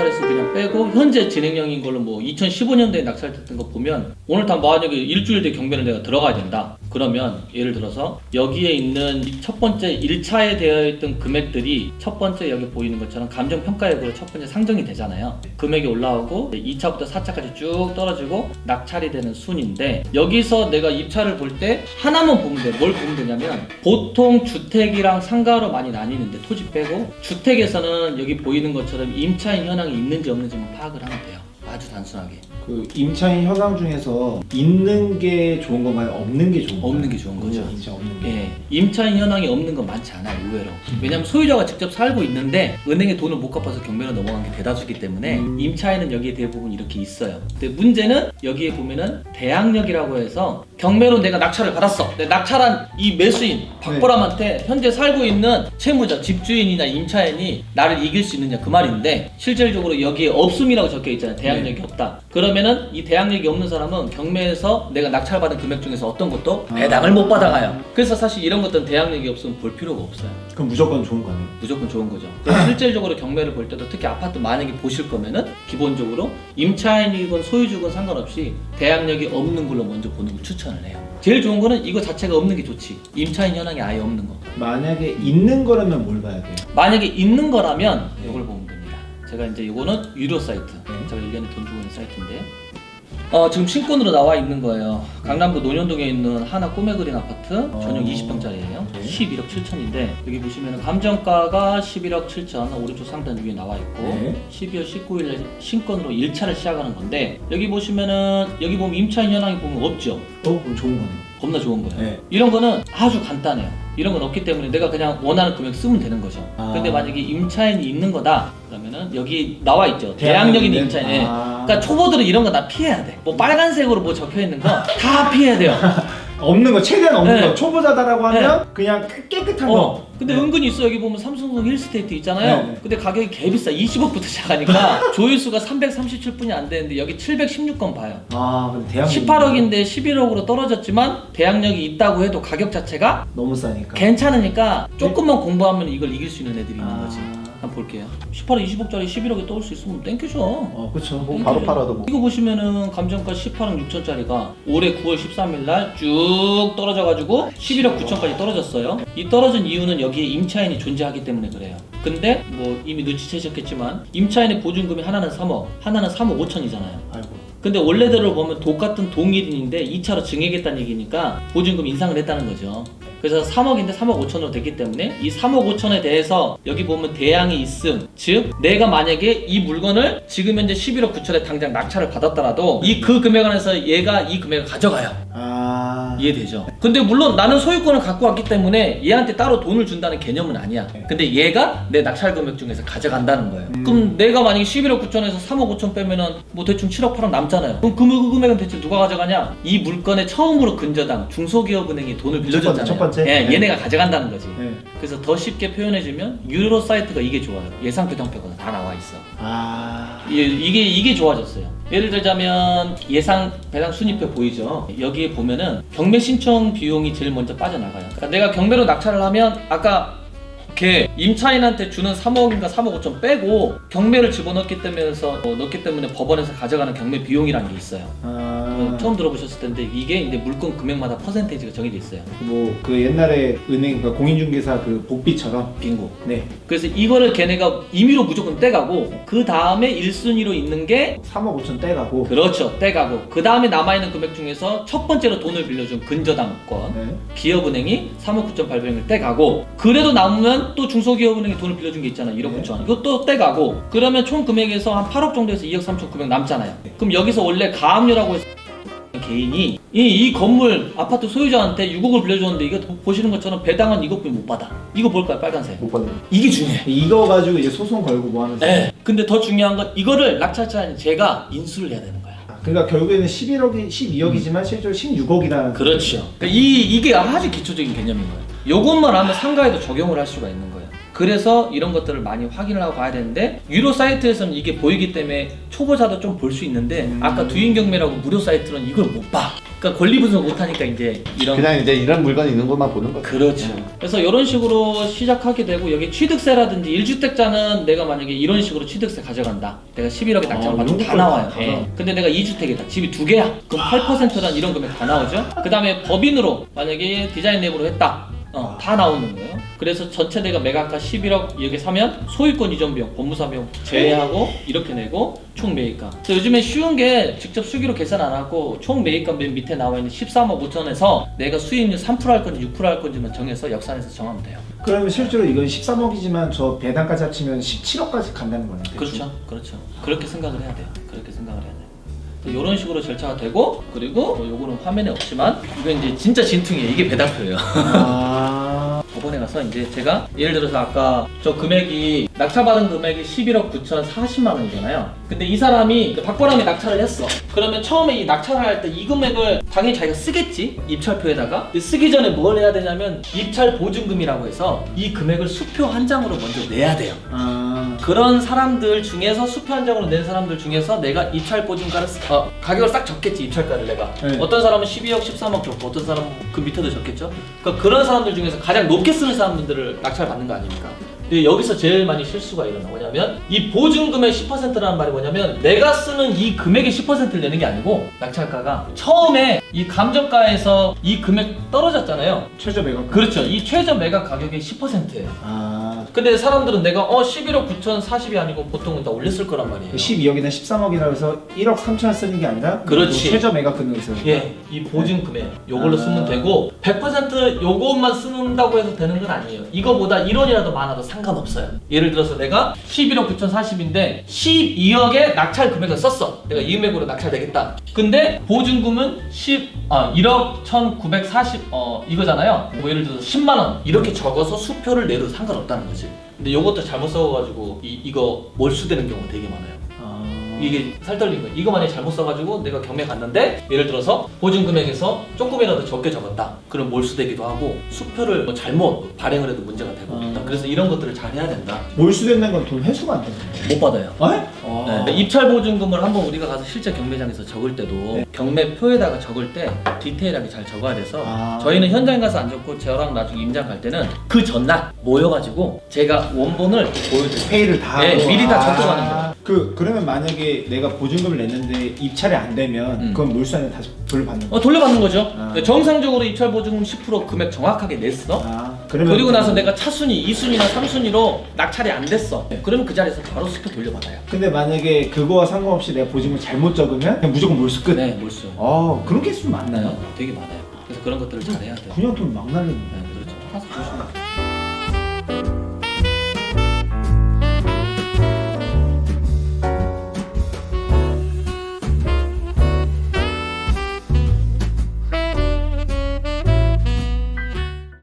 낙찰해서 그냥 빼고 현재 진행형인 걸로 뭐 2015년도에 낙찰됐던 거 보면 오늘 다 만약에 일주일 뒤에 경매를 내가 들어가야 된다. 그러면 예를 들어서 여기에 있는 이첫 번째 1차에 되어 있던 금액들이 첫 번째 여기 보이는 것처럼 감정 평가액으로 첫 번째 상정이 되잖아요. 금액이 올라오고 2차부터 4차까지 쭉 떨어지고 낙찰이 되는 순인데 여기서 내가 입찰을 볼 때 하나만 보면 돼. 뭘 보면 되냐면 보통 주택이랑 상가로 많이 나뉘는데 토지 빼고 주택에서는 여기 보이는 것처럼 임차인 현황이 있는지 없는지만 파악을 하면 돼요. 아주 단순하게. 그 임차인 현황 중에서 있는 게 좋은 건가요? 없는 게 좋은 건가요? 없는 게 좋은 거죠. 진짜 없는 게. 예, 임차인 현황이 없는 건 많지 않아요, 의외로. 왜냐면 소유자가 직접 살고 있는데 은행에 돈을 못 갚아서 경매로 넘어간 게 대다수기 때문에 음. 임차인은 여기에 대부분 이렇게 있어요. 근데 문제는 여기에 보면은 대항력이라고 해서 경매로 내가 낙찰을 받았어. 내 낙찰한 이 매수인 박보람한테 현재 살고 있는 채무자, 집주인이나 임차인이 나를 이길 수 있느냐 그 말인데 실질적으로 여기에 없음이라고 적혀 있잖아요. 대항력이 없다. 그러면은 이 대항력이 없는 사람은 경매에서 내가 낙찰받은 금액 중에서 어떤 것도 아. 배당을 못 받아가요. 그래서 사실 이런 것들은 대항력이 없으면 볼 필요가 없어요. 그럼 무조건 좋은 거네요. 무조건 좋은 거죠. 그래서 실질적으로 경매를 볼 때도 특히 아파트 만약에 보실 거면은 기본적으로 임차인이건 소유주건 상관없이 대항력이 없는 걸로 먼저 보는 걸 추천을 해요. 제일 좋은 거는 이거 자체가 없는 게 좋지. 임차인 현황이 아예 없는 거. 만약에 있는 거라면 뭘 봐야 돼요? 만약에 있는 거라면 네. 이걸 보면. 제가 이제 이거는 유료 사이트. 네. 제가 의견에 돈 주고 있는 사이트인데요. 어, 지금 신권으로 나와 있는 거예요. 강남구 논현동에 있는 하나 꼬매 그린 아파트 전용 어. 20평짜리예요. 네. 11억 7천인데 여기 보시면 감정가가 11억 7천 오른쪽 상단 위에 나와 있고 네. 12월 19일 날 신권으로 1차를 시작하는 건데 여기 보시면은 여기 보면 임차인 현황이 보면 없죠. 어, 그럼 좋은 거네요. 겁나 좋은 거예요. 네. 이런 거는 아주 간단해요. 이런 건 없기 때문에 내가 그냥 원하는 금액 쓰면 되는 거죠. 아. 근데 만약에 임차인이 있는 거다 그러면은 여기 나와 있죠. 대항력 있는 임차인. 예. 아. 그러니까 초보들은 이런 거 다 피해야 돼. 뭐 빨간색으로 뭐 적혀 있는 거 다 피해야 돼요. 없는 거 최대한 없는 네. 거 초보자다라고 하면 그냥 깨- 깨끗한 거. 어. 근데 네. 은근히 있어 여기 보면 삼성동 힐스테이트 있잖아요. 네, 네. 근데 가격이 개 비싸. 20억부터 시작하니까 조회수가 337분이 안 되는데 여기 716건 봐요. 아, 근데 대학 18억인데 11억으로 떨어졌지만 대항력이 있다고 해도 가격 자체가 너무 싸니까. 괜찮으니까 조금만 공부하면 이걸 이길 수 있는 애들이 있는 아. 거지. 한번 볼게요. 18억 20억짜리 11억에 떠올 수 있으면 땡큐죠. 어, 그렇죠. 뭐 바로 팔아도 뭐. 이거 보시면은 감정가 18억 6천짜리가 올해 9월 13일 날 쭉 떨어져가지고 11억 9천까지 떨어졌어요. 이 떨어진 이유는 여기에 임차인이 존재하기 때문에 그래요. 근데 뭐 이미 눈치채셨겠지만 임차인의 보증금이 하나는 3억, 하나는 3억 5천이잖아요. 아이고. 근데 원래대로 보면 똑같은 동일인인데 2차로 증액했다는 얘기니까 보증금 인상을 했다는 거죠. 그래서 3억인데 3억 5천으로 됐기 때문에 이 3억 5천에 대해서 여기 보면 대항이 있음. 즉 내가 만약에 이 물건을 지금 현재 11억 9천에 당장 낙찰을 받았더라도 이 그 금액 안에서 얘가 이 금액을 가져가요. 아. 이해되죠? 근데 물론 나는 소유권을 갖고 왔기 때문에 얘한테 따로 돈을 준다는 개념은 아니야. 근데 얘가 내 낙찰 금액 중에서 가져간다는 거예요. 음. 그럼 내가 만약에 11억 9천에서 3억 5천 빼면은 뭐 대충 7억 8억 남잖아요. 그럼 그, 그 금액은 대체 누가 가져가냐? 이 물건의 처음으로 근저당 중소기업은행이 돈을 빌려줬잖아요. 첫 번째? 예, 네. 얘네가 가져간다는 거지. 네. 그래서 더 쉽게 표현해주면 유로 사이트가 이게 좋아요. 예상 배당표가 다 나와 있어. 아. 이게 이게, 이게 좋아졌어요. 예를 들자면 예상 배당 순위표 보이죠? 여기에 보면은 경매 신청 비용이 제일 먼저 빠져나가요. 그러니까 내가 경매로 낙찰을 하면 아까 걔 임차인한테 주는 3억인가 3억 5천 빼고 경매를 집어넣기 때문에 어, 넣기 때문에 법원에서 가져가는 경매 비용이라는 게 있어요. 아. 어, 처음 들어보셨을 텐데 이게 이제 물건 금액마다 퍼센테이지가 정해져 있어요. 뭐 그 옛날에 은행 그러니까 공인중개사 그 복비처럼 빙고. 네 그래서 이거를 걔네가 임의로 무조건 떼가고 그 다음에 1순위로 있는 게 3억 5천 떼가고 그렇죠 떼가고 그 다음에 남아있는 금액 중에서 첫 번째로 돈을 빌려준 근저당권 네. 기업은행이 3억 9,800원을 떼가고 그래도 남으면 또 중소기업은행이 돈을 빌려준 게 있잖아 1억 네. 9천 이것도 떼가고 그러면 총 금액에서 한 8억 정도에서 2억 3천 9백 남잖아요 그럼 여기서 원래 가압류라고 해서 개인이 이, 이 건물 아파트 소유자한테 6억을 빌려줬는데 이거 보시는 것처럼 배당은 이것뿐이 못 받아 이거 볼까요 빨간색 못 받는. 이게 중요해 이거 가지고 이제 소송 걸고 뭐 하면서 네. 근데 더 중요한 건 이거를 낙찰자인 제가 인수를 해야 되는 거야 그러니까 결국에는 11억이 12억이지만 실제로 16억이라는 그렇죠. 그러니까 이 이게 아주 기초적인 개념인 거예요. 요것만 하면 상가에도 적용을 할 수가 있는 거예요. 그래서 이런 것들을 많이 확인을 하고 가야 되는데 유료 사이트에서는 이게 보이기 때문에 초보자도 좀 볼 수 있는데 음. 아까 두인 경매라고 무료 사이트는 이걸 못 봐. 그러니까 권리 분석 못 하니까 이제 이런 그냥 이제 이런 물건 있는 것만 보는 거죠. 그렇죠. 그래서 이런 식으로 시작하게 되고 여기 취득세라든지 1주택자는 내가 만약에 이런 식으로 취득세 가져간다. 내가 11억에 낙찰 아, 받으면 다 나와요. 다 예. 나와. 근데 내가 2주택이다. 집이 두 개야. 그럼 8%란 이런 금액 다 나오죠. 그다음에 법인으로 만약에 디자인 랩으로 했다. 어, 다 나오는 거예요. 그래서 전체 내가 매각가 11억 여기 사면 소유권 이전 비용, 법무사 비용 제외하고 이렇게 내고 총 매입가. 그래서 요즘에 쉬운 게 직접 수기로 계산 안 하고 총 매입가 맨 밑에 나와 있는 13억 5천에서 내가 수익률 3%할 건지 6%할 건지만 정해서 역산해서 정하면 돼요. 그러면 실제로 이건 13억이지만 저 배당까지 합치면 17억까지 간다는 거네. 대충. 그렇죠, 그렇죠. 그렇게 생각을 해야 돼요. 그렇게 생각을 해야 돼요. 이런 식으로 절차가 되고 그리고 뭐 요거는 화면에 없지만 이거 이제 진짜 진퉁이에요. 이게 배당표예요. 아. 법원에 가서 이제 제가 예를 들어서 아까 저 금액이 낙찰받은 금액이 11억 9천 40만 원이잖아요. 근데 이 사람이 박보람이 낙찰을 했어. 그러면 처음에 이 낙찰을 할 때 이 금액을 당연히 자기가 쓰겠지 입찰표에다가. 근데 쓰기 전에 뭘 해야 되냐면 입찰 보증금이라고 해서 이 금액을 수표 한 장으로 먼저 내야 돼요. 아. 그런 사람들 중에서 수표 한 장으로 낸 사람들 중에서 내가 입찰 보증가를 쓰- 어, 가격을 싹 적겠지 입찰가를 내가. 네. 어떤 사람은 12억 13억 적고 어떤 사람은 그 밑에도 적겠죠? 그러니까 그런 사람들 중에서 가장 높게 쓰는 사람들을 낙찰 받는 거 아닙니까 근데 여기서 제일 많이 실수가 일어나 뭐냐면 이 보증금의 10%라는 말이 뭐냐면 내가 쓰는 이 금액의 10%를 내는 게 아니고 낙찰가가 처음에 이 감정가에서 이 금액 떨어졌잖아요 최저 매각. 그렇죠 이 최저 매각 가격의 10%예요 아. 근데 사람들은 내가 어 11억 9천 40이 아니고 보통은 다 올렸을 거란 말이에요. 12억이나 13억이라 해서 1억 3천을 쓰는 게 아니라 그렇지. 그 최저 매각 금액이 있어요. 예, 이 보증금에 요걸로 아. 쓰면 되고 100% 요것만 쓰는다고 해서 되는 건 아니에요. 이거보다 1원이라도 많아도 상 관없어요. 예를 들어서 내가 11억 9천 40인데 12억의 낙찰 금액을 썼어. 내가 이 금액으로 낙찰되겠다. 근데 보증금은 10, 아 1억 1,940 어 이거잖아요. 뭐 예를 들어서 10만 원 이렇게 적어서 수표를 내도 상관없다는 거지. 근데 요것도 잘못 써가지고 이 이거 몰수되는 경우가 되게 많아요. 아. 이게 살떨린 거예요. 이거 만약에 잘못 써가지고 내가 경매 갔는데 예를 들어서 보증 금액에서 조금이라도 적게 적었다. 그럼 몰수되기도 하고 수표를 뭐 잘못 발행을 해도 문제가 되고 음. 그래서 이런 것들을 잘 해야 된다. 몰수된다는 건 돈 회수가 안 되는 못 받아요. 거예요. 네, 근데 입찰 보증금을 한번 우리가 가서 실제 경매장에서 적을 때도 네. 경매표에다가 적을 때 디테일하게 잘 적어야 돼서 아. 저희는 현장에 가서 안 적고 저랑 나중에 임장 갈 때는 그 전날 모여가지고 제가 원본을 보여드려요. 페이를 다 네, 하고. 미리 다 아. 적어가는 거예요. 그 그러면 만약에 내가 보증금을 냈는데 입찰이 안 되면 음. 그건 몰수 아니라 다시 돌려받는 거야. 어, 돌려받는 거죠. 아. 정상적으로 입찰 보증금 10% 금액 정확하게 냈어. 아, 그러면 그리고 나서 내가 차순위, 2순위나 3순위로 낙찰이 안 됐어. 그러면 그 자리에서 바로 수표 돌려받아요. 근데 만약에 그거와 상관없이 내가 보증금을 잘못 적으면 그냥 무조건 몰수 끝. 네, 몰수. 아, 그런 케이스 많나요? 네, 되게 많아요. 그래서 그런 것들을 잘 해야 돼요. 그냥 돈 막 날리는. 네, 그렇죠. 하나씩 조심해.